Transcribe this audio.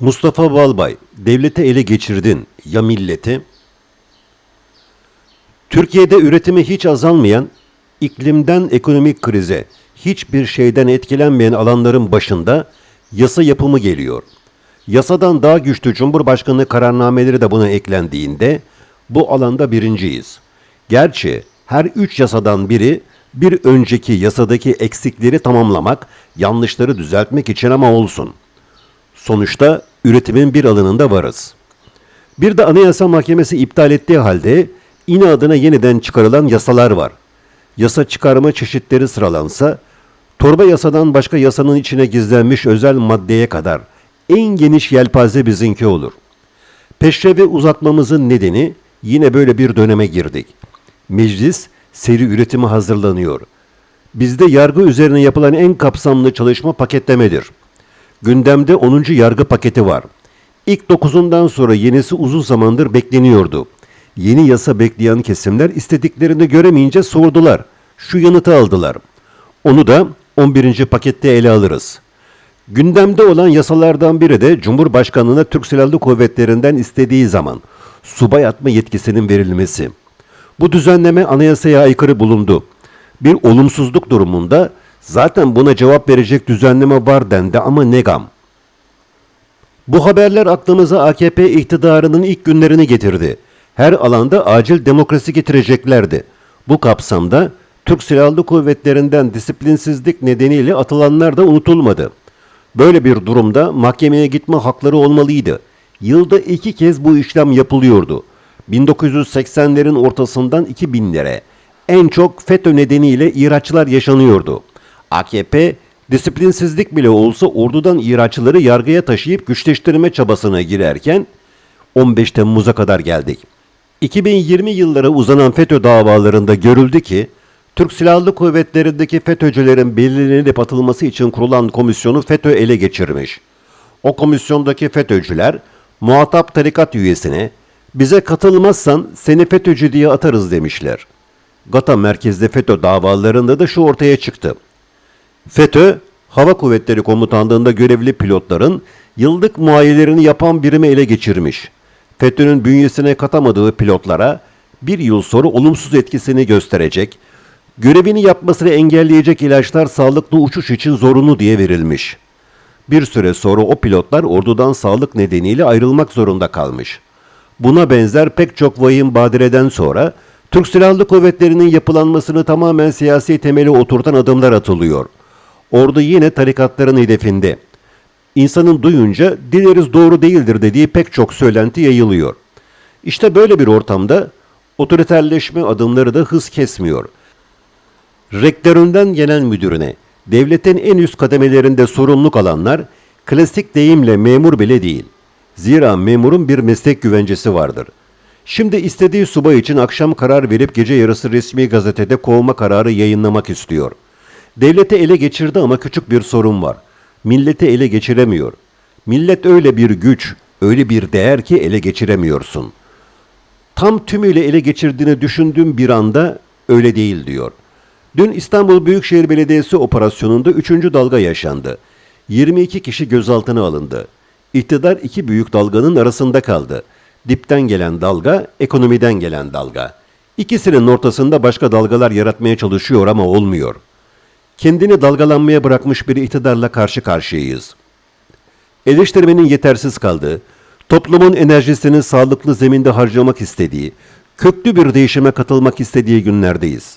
Mustafa Balbay, devleti ele geçirdin ya milleti? Türkiye'de üretimi hiç azalmayan, iklimden ekonomik krize, hiçbir şeyden etkilenmeyen alanların başında yasa yapımı geliyor. Yasadan daha güçlü Cumhurbaşkanı kararnameleri de buna eklendiğinde bu alanda birinciyiz. Gerçi her üç yasadan biri bir önceki yasadaki eksikleri tamamlamak, yanlışları düzeltmek için ama olsun. Sonuçta üretimin bir alanında varız. Bir de Anayasa Mahkemesi iptal ettiği halde inadına yeniden çıkarılan yasalar var. Yasa çıkarma çeşitleri sıralansa, torba yasadan başka yasanın içine gizlenmiş özel maddeye kadar en geniş yelpaze bizimki olur. Peşrevi uzatmamızın nedeni yine böyle bir döneme girdik. Meclis seri üretimi hazırlanıyor. Bizde yargı üzerine yapılan en kapsamlı çalışma paketlemedir. Gündemde 10. yargı paketi var. İlk 9'undan sonra yenisi uzun zamandır bekleniyordu. Yeni yasa bekleyen kesimler istediklerini göremeyince sordular. Şu yanıtı aldılar. Onu da 11. pakette ele alırız. Gündemde olan yasalardan biri de Cumhurbaşkanlığına Türk Silahlı Kuvvetleri'nden istediği zaman subay atma yetkisinin verilmesi. Bu düzenleme anayasaya aykırı bulundu. Bir olumsuzluk durumunda zaten buna cevap verecek düzenleme var dendi ama ne gam. Bu haberler aklımıza AKP iktidarının ilk günlerini getirdi. Her alanda acil demokrasi getireceklerdi. Bu kapsamda Türk Silahlı Kuvvetleri'nden disiplinsizlik nedeniyle atılanlar da unutulmadı. Böyle bir durumda mahkemeye gitme hakları olmalıydı. Yılda iki kez bu işlem yapılıyordu. 1980'lerin ortasından 2000'lere en çok FETÖ nedeniyle ihraçlar yaşanıyordu. AKP disiplinsizlik bile olsa ordudan ihraçları yargıya taşıyıp güçleştirme çabasına girerken 15 Temmuz'a kadar geldik. 2020 yıllara uzanan FETÖ davalarında görüldü ki Türk Silahlı Kuvvetleri'ndeki FETÖ'cülerin belirlenip atılması için kurulan komisyonu FETÖ ele geçirmiş. O komisyondaki FETÖ'cüler muhatap tarikat üyesine bize katılmazsan seni FETÖ'cü diye atarız demişler. Gata merkezde FETÖ davalarında da şu ortaya çıktı. FETÖ, Hava Kuvvetleri Komutanlığı'nda görevli pilotların yıllık muayenelerini yapan birimi ele geçirmiş. FETÖ'nün bünyesine katamadığı pilotlara bir yıl sonra olumsuz etkisini gösterecek, görevini yapmasını engelleyecek ilaçlar sağlıklı uçuş için zorunlu diye verilmiş. Bir süre sonra o pilotlar ordudan sağlık nedeniyle ayrılmak zorunda kalmış. Buna benzer pek çok vahim badireden sonra Türk Silahlı Kuvvetleri'nin yapılanmasını tamamen siyasi temeli oturtan adımlar atılıyor. Ordu yine tarikatların hedefinde. İnsanın duyunca dileriz doğru değildir dediği pek çok söylenti yayılıyor. İşte böyle bir ortamda otoriterleşme adımları da hız kesmiyor. Rektöründen gelen müdürüne, devletin en üst kademelerinde sorumluluk alanlar klasik deyimle memur bile değil. Zira memurun bir meslek güvencesi vardır. Şimdi istediği subay için akşam karar verip gece yarısı resmi gazetede kovma kararı yayınlamak istiyor. Devleti ele geçirdi ama küçük bir sorun var. Milleti ele geçiremiyor. Millet öyle bir güç, öyle bir değer ki ele geçiremiyorsun. Tam tümüyle ele geçirdiğini düşündüğüm bir anda öyle değil diyor. Dün İstanbul Büyükşehir Belediyesi operasyonunda 3. dalga yaşandı. 22 kişi gözaltına alındı. İktidar iki büyük dalganın arasında kaldı. Dipten gelen dalga, ekonomiden gelen dalga. İkisinin ortasında başka dalgalar yaratmaya çalışıyor ama olmuyor. Kendini dalgalanmaya bırakmış bir iktidarla karşı karşıyayız. Eleştirmenin yetersiz kaldığı, toplumun enerjisini sağlıklı zeminde harcamak istediği, köklü bir değişime katılmak istediği günlerdeyiz.